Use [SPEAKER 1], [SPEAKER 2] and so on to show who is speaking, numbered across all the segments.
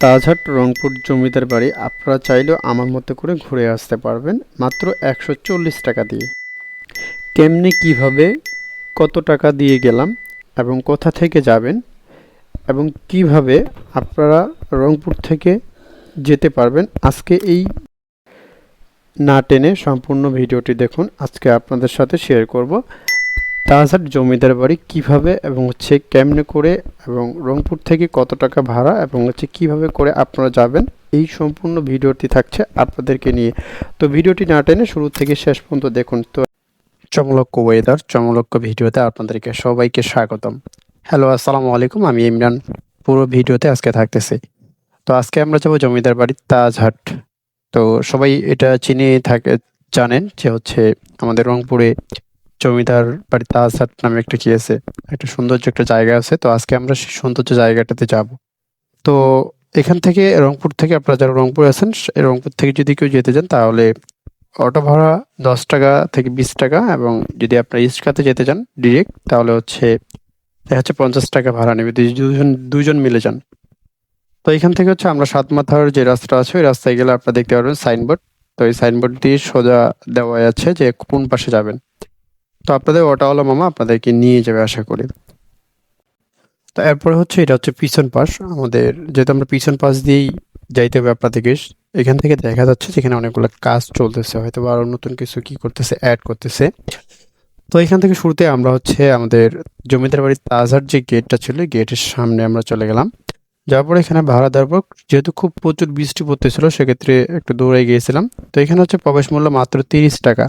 [SPEAKER 1] তাজহাট রংপুর জমিদার বাড়ি। আপনারা চাইলেও আমার মতো করে ঘুরে আসতে পারবেন, মাত্র একশো চল্লিশ টাকা দিয়ে। কেমনে, কীভাবে, কত টাকা দিয়ে গেলাম এবং কোথা থেকে যাবেন এবং কীভাবে আপনারা রংপুর থেকে যেতে পারবেন, আজকে এই না টেনে সম্পূর্ণ ভিডিওটি দেখুন। আজকে আপনাদের সাথে শেয়ার করব। তাজহাট জমিদার বাড়ি কীভাবে এবং হচ্ছে কেমনে করে এবং রংপুর থেকে কত টাকা ভাড়া এবং হচ্ছে কীভাবে করে আপনারা যাবেন, এই সম্পূর্ণ ভিডিওটি থাকছে আপনাদেরকে নিয়ে। তো ভিডিওটি না টেনে শুরু থেকে শেষ পর্যন্ত দেখুন। তো চমলক্ষ ওয়েদার চমলক্ষ ভিডিওতে আপনাদেরকে সবাইকে স্বাগতম। হ্যালো আসসালামু আলাইকুম, আমি ইমরান। পুরো ভিডিওতে আজকে থাকতেছি। তো আজকে আমরা যাব জমিদার বাড়ি তাজহাট। তো সবাই এটা চিনে থাকে, জানেন যে হচ্ছে আমাদের রংপুরে জমিদার বাড়ি তাজহাট নামে একটা কি আছে? একটা সৌন্দর্য একটা জায়গা আছে। তো আজকে আমরা সেই সৌন্দর্য জায়গাটাতে যাব। তো এখান থেকে রংপুর থেকে আপনারা যারা রংপুর আছেন রংপুর থেকে যদি কেউ যেতে চান, তাহলে অটো ভাড়া দশ টাকা থেকে বিশ টাকা এবং যদি আপনার ইস্টকাতে যেতে চান ডিরেক্ট তাহলে হচ্ছে, দেখা যাচ্ছে পঞ্চাশ টাকা ভাড়া নেবে। দুজন দুজন মিলে যান। তো এখান থেকে হচ্ছে আমরা সাত মাথার যে রাস্তা আছে, ওই রাস্তায় গেলে আপনারা দেখতে পারবেন সাইনবোর্ড। তো এই সাইনবোর্ড দিয়ে সোজা দেওয়া আছে যে কোন পাশে যাবেন। তো আপনাদের অটোওয়ালা মামা আপনাদেরকে নিয়ে যাবে আশা করি। তো এরপরে হচ্ছে এটা হচ্ছে পিছন পাশ। আমাদের যেহেতু আমরা পিছন পাশ দিয়েই যাইতে হবে আপনাদেরকে, এখান থেকে দেখা যাচ্ছে যেখানে অনেকগুলো কাজ চলতেছে হয়তো বা আরও নতুন কিছু কি করতেছে অ্যাড করতেছে। তো এখান থেকে শুরুতে আমরা হচ্ছে আমাদের জমিদার বাড়ির তাজহাট যে গেটটা ছিল গেটের সামনে আমরা চলে গেলাম। যাওয়ার পরে এখানে ভাড়া দেওয়ার পর যেহেতু খুব প্রচুর বৃষ্টি পড়তেছিল, সেক্ষেত্রে একটু দৌড়ে গিয়েছিলাম। তো এখানে হচ্ছে প্রবেশ মূল্য মাত্র তিরিশ টাকা।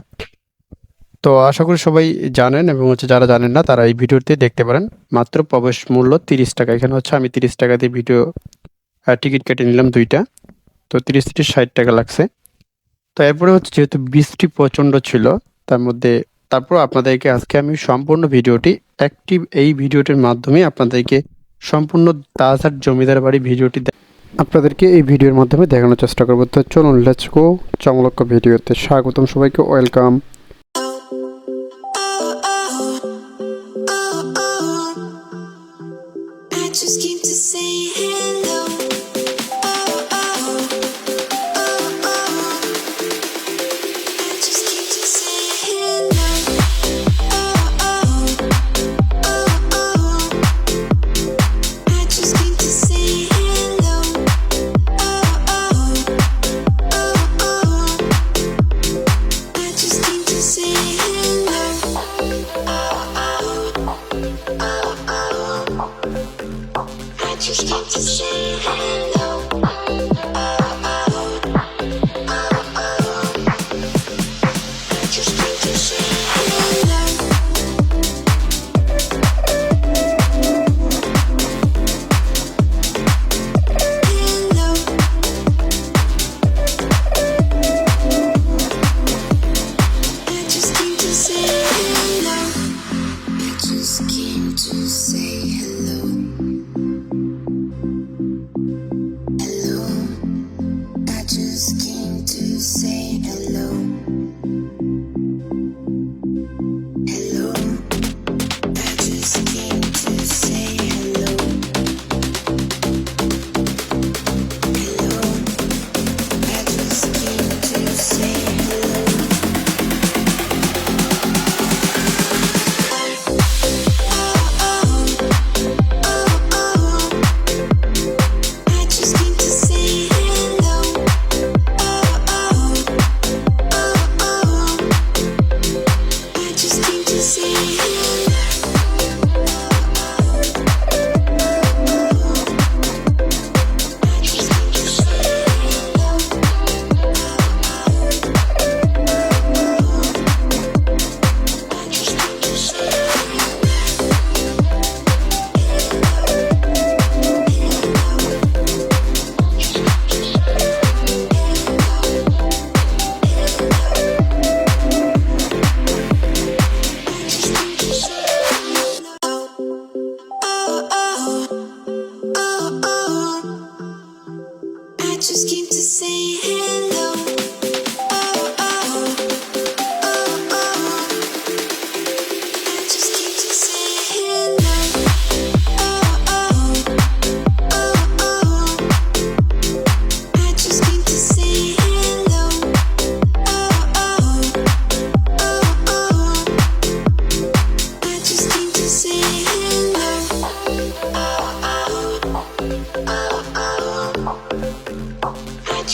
[SPEAKER 1] তো আশা করি সবাই জানেন এবং হচ্ছে যারা জানেন না, তারা এই ভিডিওতে দেখতে পারেন। মাত্র প্রবেশ মূল্য তিরিশ টাকা। এখানে হচ্ছে আমি তিরিশ টাকা দিয়ে ভিডিও টিকিট কেটে নিলাম দুইটা। তো তিরিশ থেকে ষাট টাকা লাগছে। তো এরপরে হচ্ছে যেহেতু বৃষ্টি প্রচণ্ড ছিল, তার মধ্যে তারপর আপনাদেরকে আজকে আমি সম্পূর্ণ ভিডিওটি অ্যাক্টিভ এই ভিডিওটির মাধ্যমে আপনাদেরকে সম্পূর্ণ তাজহাট জমিদার বাড়ি ভিডিওটি আপনাদেরকে এই ভিডিওর মাধ্যমে দেখানোর চেষ্টা করব। তো চলুন লেটস গো চমলক্ষ ভিডিওতে স্বাগতম সবাইকে। Welcome
[SPEAKER 2] just came to say hello. Say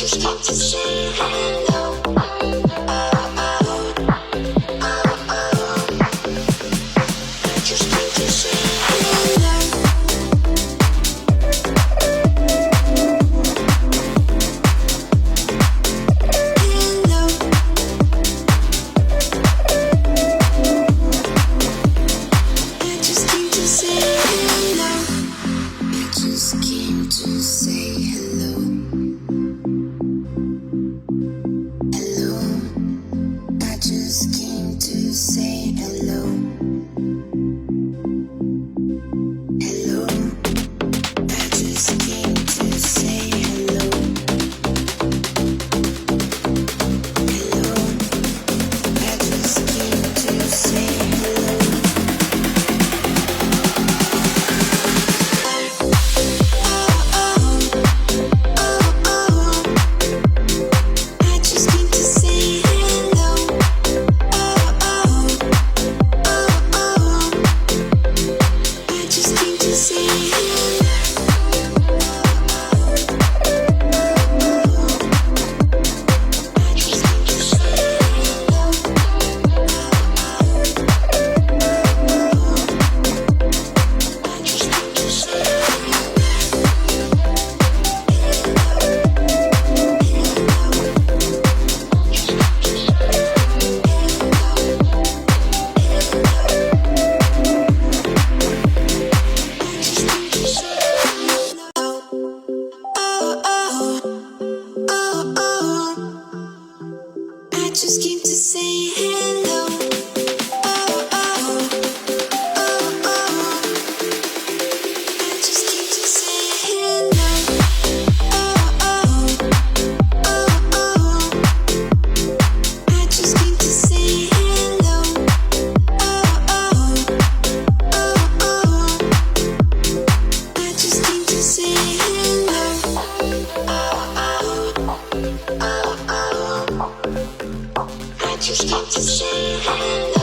[SPEAKER 2] start to see how just got to say hello.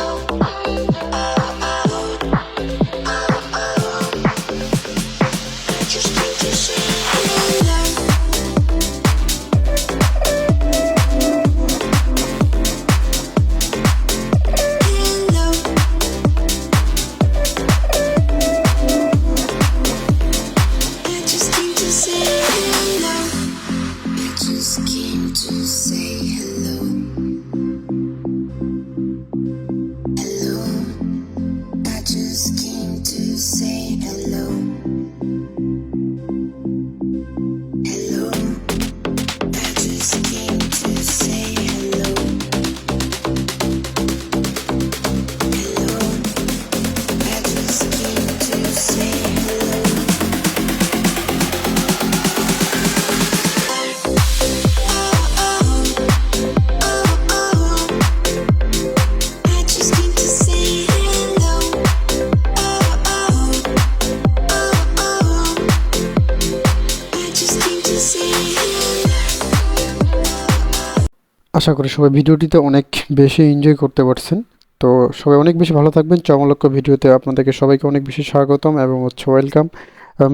[SPEAKER 1] আশা করি সবাই ভিডিওটিতে অনেক বেশি এনজয় করতে পারছেন। তো সবাই অনেক বেশি ভালো থাকবেন। চমলক্ষ ভিডিওতে আপনাদেরকে সবাইকে অনেক বেশি স্বাগতম এবং হচ্ছে ওয়েলকাম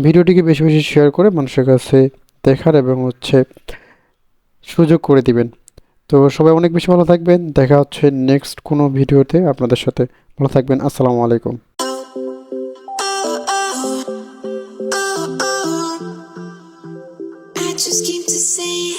[SPEAKER 1] ভিডিওটিকে বেশি বেশি শেয়ার করে মানুষের কাছে দেখার এবং হচ্ছে সুযোগ করে দিবেন। তো সবাই অনেক বেশি ভালো থাকবেন। দেখা হচ্ছে নেক্সট কোনো ভিডিওতে আপনাদের সাথে। ভালো থাকবেন। আসসালামু আলাইকুম।
[SPEAKER 2] schemed to say